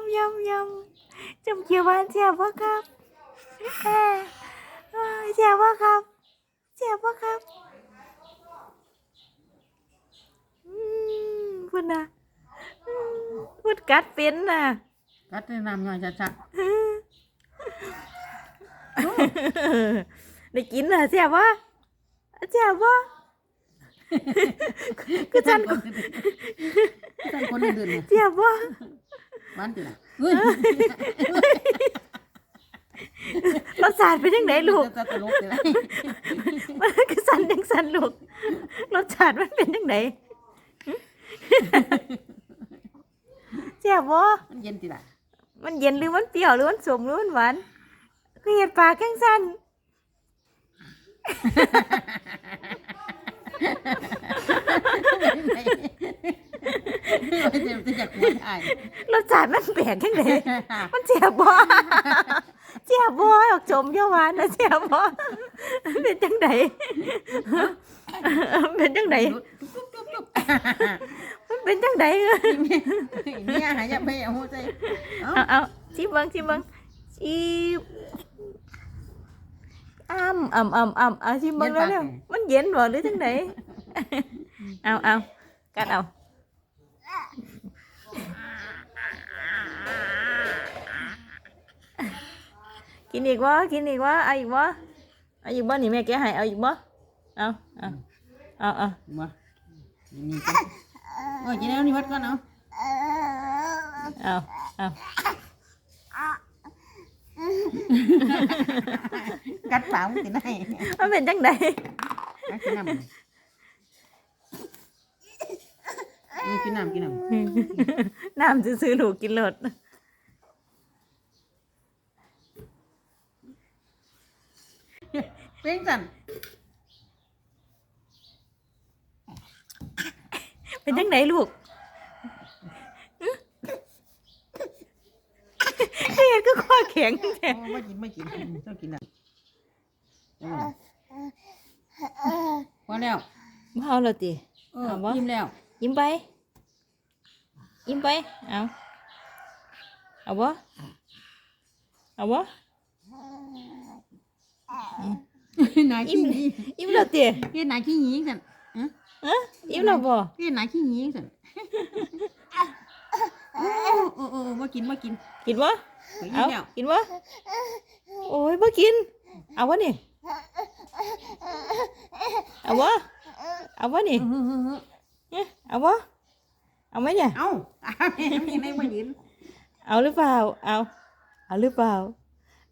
ำยำยำจำเขียวหวานแซ่บปะครับเอ้ยเอ้ยแซ่บปะครับแซ่บปะครับอืมพูดนะอืมพูดกัดเป็นน่ะกัดในน้ำย่อยจัดจัดได้กินน่ะแซ่บปะแซ่บปะคือฉันคนท่านคนอื่นๆเนี่ยแซ่บปะ หวานติล่ะเฮ้ยรสชาติเป็นยังไงลูกจะตลกเลยล่ะมันคือสันยังสันลูกรสชาติมันเป็นยังไงแซ่บบ่มันเย็นติล่ะมันเย็นหรือมันเปรี้ยวหรือมันสมหรือมันหวานคือเห็ดปลาแข้งสั้นไม่ เจ็บจะอยากหัวได้รสชาติมันแปลกยังไงมันแซ่บบ่แซ่บบ่ออกสมเยาหวานนะแซ่บบ่มันเป็นจังไดมันเป็นจังไดจุ๊บจุ๊บจุ๊บมันเป็นจังไดเนี่ยหายาไปเอาหัวใจเอ้าเอาเอาชิมเบังชิมเบังชิมอ้ำอ่ำอ่ำอ่ำเอาชิมเบังแล้วเนี่ยมันเย็นบ่หรือจังไดเอาเอากัดเอา กินอีกวะกินอีกวะเอาอีกวะเอาอีกวะนี่แม่แกะให้เอาอีกวะเอาเอาเอาเอามานี่กันโอ้ยกินแล้วนี่วัดก่อนเอาเอาเอากัดเปล่าติได้มันเป็นจังไดกินน้ำกินน้ำกินน้ำ น้ำซื้อๆลูกกินรด เป็นสันเป็นจังไดลูกเฮ็ดก็ข้อแข็งแท้โอ้ไม่กินไม่กินต้องกินน้ำพอแล้วบ่เอาแล้วติเออเอาวะยิ้มแล้ว ยิ้มไป ยิ้มไป เอาเอาบ่เอาบ่ นายขี้หนียิ้มแล้วติเฮ็ดนายขี้หนีสันฮะยิ้มแล้วบ่เฮ็ดนายขี้หนีสันโอ้โอ้โอ้มากินมากินกินบ่ไปกิเอานแล้วกินบ่โอ้ยบ่กิน เอาวะนี่เอาวะเอาวะนี่เออเออเออเอ๊ะเอาวะเอาไหมเนี่ยเอาอาแม่ไม่ได้มายืนเอาหรือเปล่าเอาเอาหรือเปล่า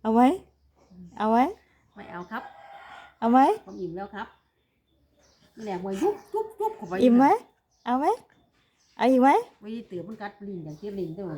เอาไหมเอาไหมไม่เอาครับ เอาไหมผมอิ่มแล้วครับนี่แหละมายุบยุบยุบเข้าไปอิ่มไหมเอาไหมเอาอีกไหมไม่ได้เตือนมันกัดลิงอย่างที่ลิงตัว